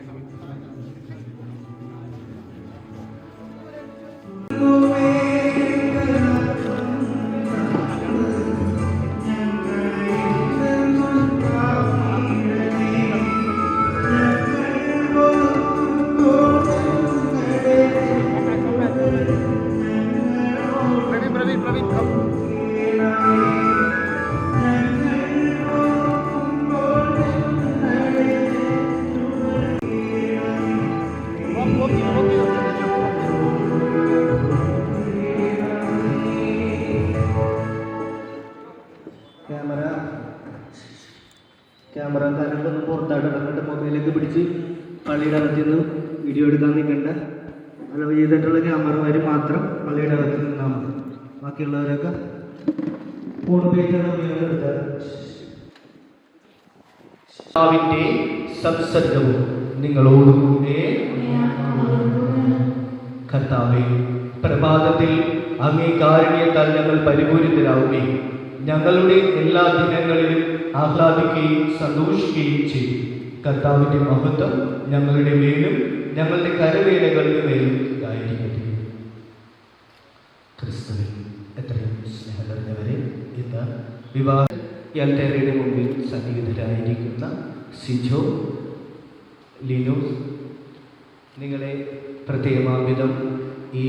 pensamientos allow ചെയ്തിട്ടുള്ള ക്യാമറമാർ മാത്രം പള്ളിയുടെ അകത്ത് നിന്നാൽ മതി. ബാക്കിയുള്ളവരൊക്കെ ഫോൺ ഉപയോഗിച്ചാണ് ഉപയോഗം കർത്താവിന്റെ സംസർഗവും നിങ്ങളോടുകൂടെ. കർത്താവെ പ്രഭാതത്തിൽ അങ്ങേ കാരുണ്യത്താൽ ഞങ്ങൾ പരിപൂരിതരാവുകയും ഞങ്ങളുടെ എല്ലാ ദിനങ്ങളിലും ആഹ്ലാദിക്കുകയും സന്തോഷിക്കുകയും ചെയ്യും. കർത്താവിന്റെ മഹത്വം ഞങ്ങളുടെ മേലും ഞങ്ങളുടെ കരവേലകളുടെ മേലും ഇതായിരിക്കട്ടെ. ക്രിസ്തുവിൽ എത്രയും സ്നേഹം നിറഞ്ഞവരെ ഇന്ന് വിവാഹ യാൽത്തേരയുടെ മുമ്പിൽ സന്നിഹിതരായിരിക്കുന്ന സിജോ ലിനു നിങ്ങളെ പ്രത്യേകമാവിധം ഈ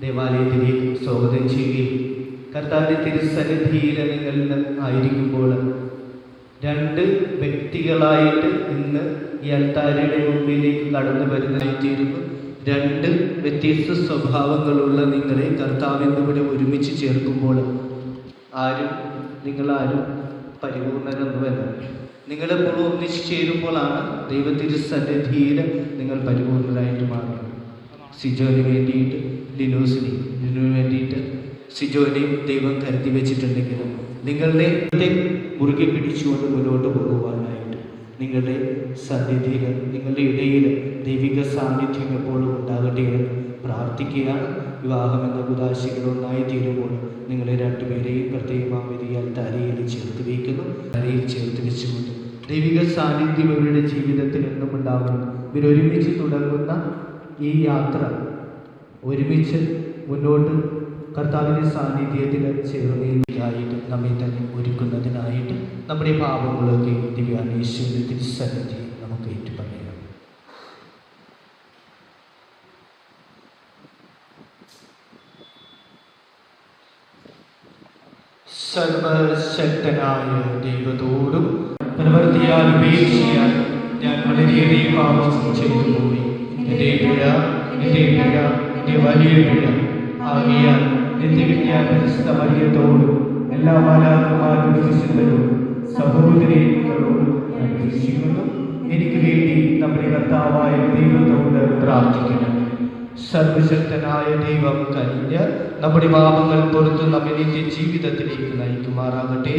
ദേവാലയത്തിലേക്ക് സ്വാഗതം ചെയ്യുകയും കർത്താവിന്റെ തിരുസന്നിധിയിൽ നിങ്ങൾ ആയിരിക്കുമ്പോൾ രണ്ട് വ്യക്തികളായിട്ട് ഇന്ന് ഈ അൽത്താരയുടെ മുമ്പിലേക്ക് കടന്നു വരുന്നതായിത്തീരുന്നു രണ്ട് വ്യത്യസ്ത സ്വഭാവങ്ങളുള്ള നിങ്ങളെ കർത്താവിന്റെ കൂടെ ഒരുമിച്ച് ചേർക്കുമ്പോൾ ആരും നിങ്ങളാരും നിങ്ങൾ നിങ്ങളെപ്പോൾ ഒന്നിച്ച് ചേരുമ്പോഴാണ് ദൈവത്തിന്റെ സന്നിധിയിൽ നിങ്ങൾ പരിപൂർണരായിട്ട് മാറുന്നത് സിജോന് വേണ്ടിയിട്ട് ലിനോസിനെയും ലിനുവിന് വേണ്ടിയിട്ട് സിജോനെയും ദൈവം കരുതി വെച്ചിട്ടുണ്ടെങ്കിലും നിങ്ങളുടെ മുറുകെ പിടിച്ചുകൊണ്ട് മുന്നോട്ട് പോകുവാനായിട്ട് നിങ്ങളുടെ സന്നിധിയിൽ നിങ്ങളുടെ ഇടയിൽ ദൈവിക സാന്നിധ്യം എപ്പോഴും ഉണ്ടാകട്ടെ പ്രാർത്ഥിക്കുകയാണ്. വിവാഹം എന്ന ഉദാശികൾ ഒന്നായി തീരുമ്പോൾ നിങ്ങളെ രണ്ടുപേരെയും പ്രത്യേകമാം വിധിയാൽ തലയിൽ ചേർത്ത് വയ്ക്കുന്നു. തലയിൽ ചേർത്ത് വെച്ചുകൊണ്ട് ദൈവിക സാന്നിധ്യം ഇവരുടെ ജീവിതത്തിൽ എന്നും ഉണ്ടാകുന്നു. ഇവരൊരുമിച്ച് തുടങ്ങുന്ന ഈ യാത്ര ഒരുമിച്ച് മുന്നോട്ട് കർത്താവിന്റെ സാന്നിധ്യത്തിൽ ചേർന്നതിനായിട്ട് നമ്മെ തന്നെ ഒരുക്കുന്നതിനായിട്ട് നമ്മുടെ പാപങ്ങളൊക്കെ ദിവ്യാനീശ്വരന്റെ തിരിച്ചറിഞ്ഞ് നമുക്ക് ഏറ്റുപറയാം. സർവശക്തനായ ദൈവത്തോടും പ്രവൃത്തിയാൽ ഉപേക്ഷിയാൽ ഞാൻ വളരെയേറെ പാപം ചെയ്തു പോയി എന്റെ പിഴ എന്റെ പിഴ എന്റെ വലിയ പിഴ ആകിയാൽ നിത്യവിജ്ഞാന എല്ലാ മാലാകുമാരും വിശുദ്ധരും സഹോദരികളോടും എനിക്ക് വേണ്ടി നമ്മുടെ കർത്താവായ ദൈവത്തോട് പ്രാർത്ഥിക്കണം സർവശക്തനായ ദൈവം കനിഞ്ഞ് നമ്മുടെ പാപങ്ങൾ പുറത്ത് നമ്മെ നിത്യ ജീവിതത്തിലേക്ക് നയിക്കുമാറാകട്ടെ.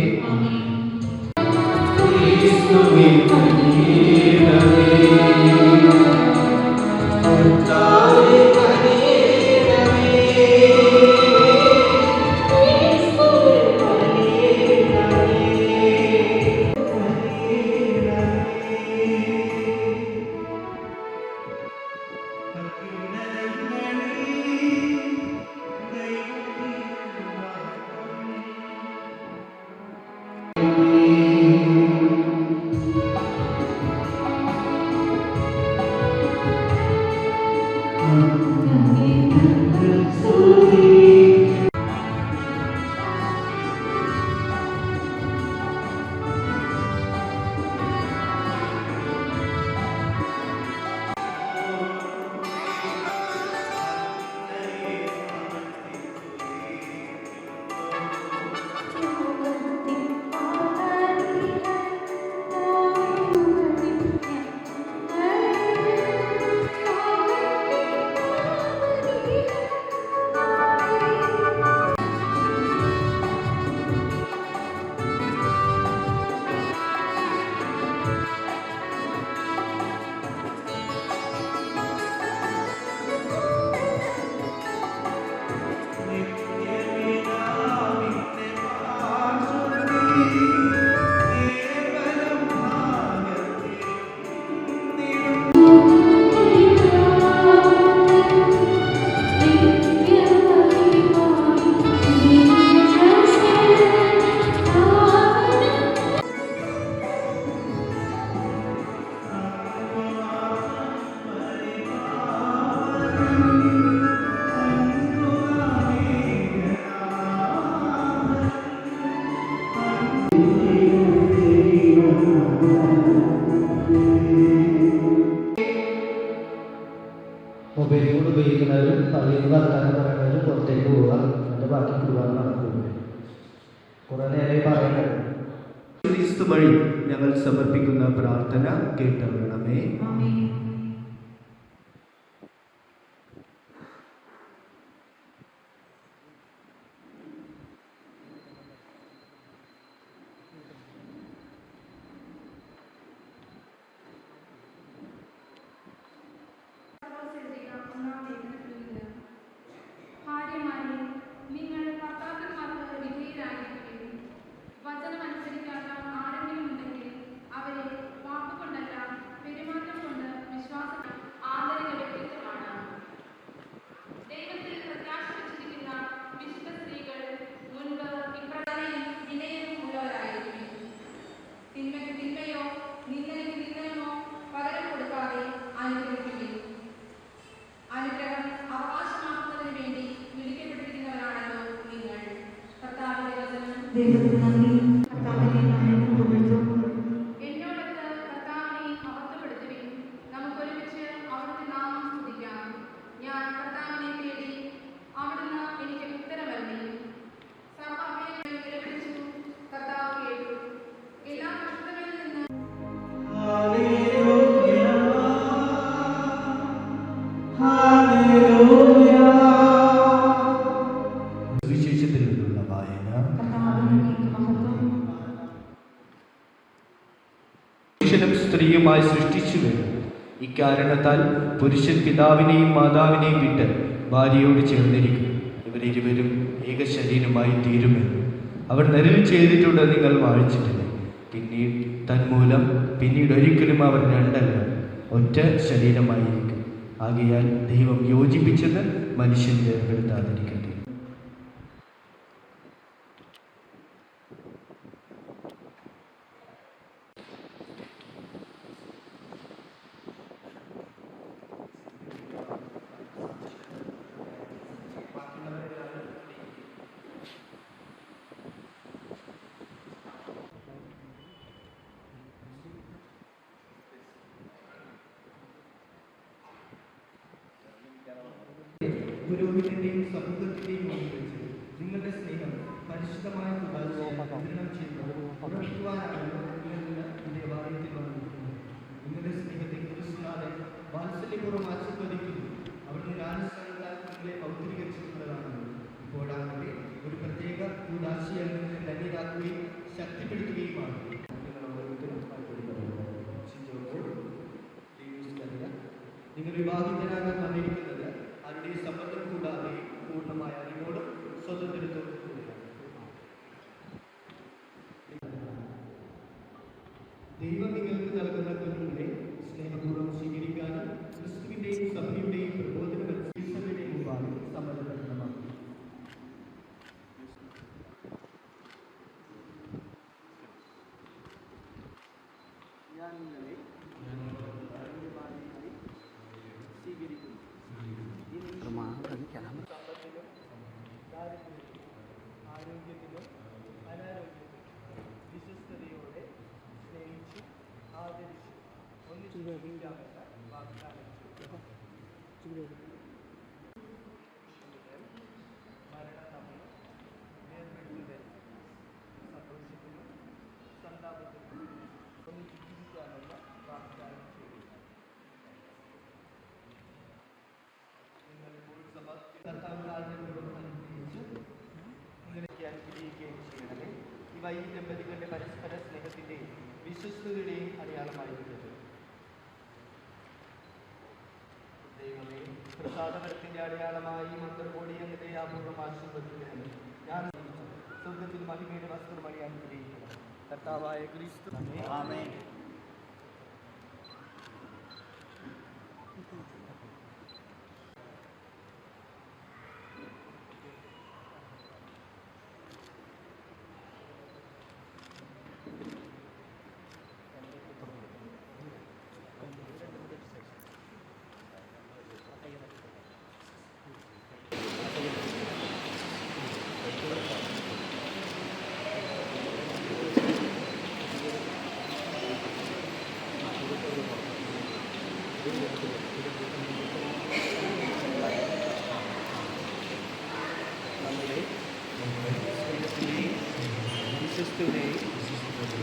Amém? Amém. ദൈവത്തിന് നന്ദി ഇക്കാരണത്താൽ പുരുഷൻ പിതാവിനെയും മാതാവിനെയും വിട്ട് ഭാര്യയോട് ചേർന്നിരിക്കും. ഇവരിരുവരും ഏക ശരീരമായി തീരുമെന്ന് അവർ നിലവിൽ ചെയ്തിട്ടുണ്ട് നിങ്ങൾ വായിച്ചിട്ടില്ല? പിന്നീട് തന്മൂലം പിന്നീട് ഒരിക്കലും അവർ രണ്ടല്ല ഒറ്റ ശരീരമായിരിക്കും. ആകയാൽ ദൈവം യോജിപ്പിച്ചത് മനുഷ്യൻ വേർപെടുത്താതിരിക്കട്ടെ പുരോഹിതന്റെയും സമൂഹത്തിന്റെയും മുമ്പിൽ നിങ്ങളുടെ സ്നേഹം പരിശുദ്ധമായ വിതരണം ചെയ്ത് ഉറപ്പിക്കുവാനാണ് നിങ്ങൾ ഈ ദേവാലയത്തിൽ വന്നിരിക്കുന്നത് നിങ്ങളുടെ സ്നേഹത്തെ കുറിച്ചാതെ വാത്സല്യപൂർവം ആശീർവദിക്കുന്നു. അവിടുന്ന് ജ്ഞാനസ്ഥാനത്താൽ നിങ്ങളെ പൗത്രീകരിച്ചിട്ടുള്ളതാണല്ലോ ഇപ്പോഴാകട്ടെ ഒരു പ്രത്യേക ഉദാശയാൽ നിങ്ങളെ ധന്യരാക്കുകയും ശക്തിപ്പെടുത്തുകയുമാണ്. നിങ്ങൾ ഓരോരുത്തരും ദൈവം നിങ്ങൾക്ക് ചെയ്യണമേ ഇവ ഈ ദമ്പതികളുടെ പരസ്പര സ്നേഹത്തിന്റെയും വിശ്വസ്തയുടെയും അടയാളമായിരിക്കുന്നത് അപൂർവം ആശീർവദിക്കുന്നത് ഞാൻ സ്വർഗത്തിൽ മഹിമയുടെ വസ്ത്രമണി ഗ്രഹിക്കണം കർത്താവായ ക്രിസ്തു ആമേൻ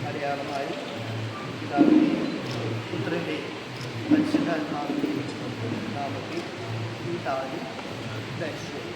അടയാളമായി പിതാവിന്റെയും പുത്രന്റെയും പരിശുദ്ധാത്മാവിന്റെയും നാമത്തിൽ ഈ താലി ധരിച്ചു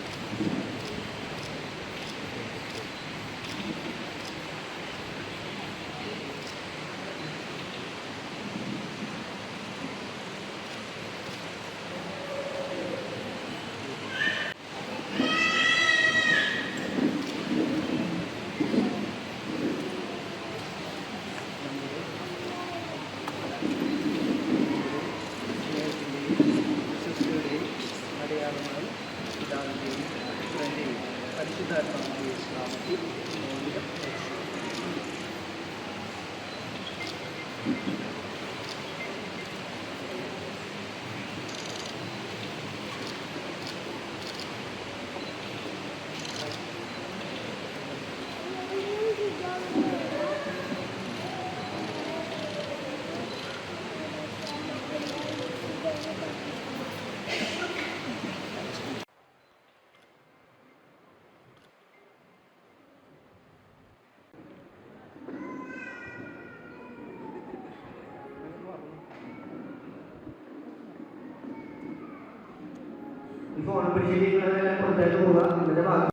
ഫോൺ പിടിച്ചിരിക്കുന്നതെല്ലാം പുറത്തേക്ക് പോവുക എന്നിട്ട് ബാക്കി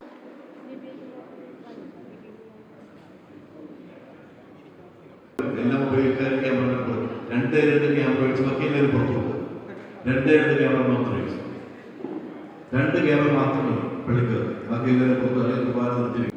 എല്ലാ മൊബൈൽക്കാരും ക്യാമറ രണ്ട് രണ്ട് ക്യാമറ വെച്ച് ബാക്കി എല്ലാവരും പുറത്തു പോകും. രണ്ട് രണ്ട് ക്യാമറ മാത്രം രണ്ട് ക്യാമറ മാത്രമേ പള്ളിക്ക് ബാക്കി എല്ലാവരും പുറത്തു അല്ലെങ്കിൽ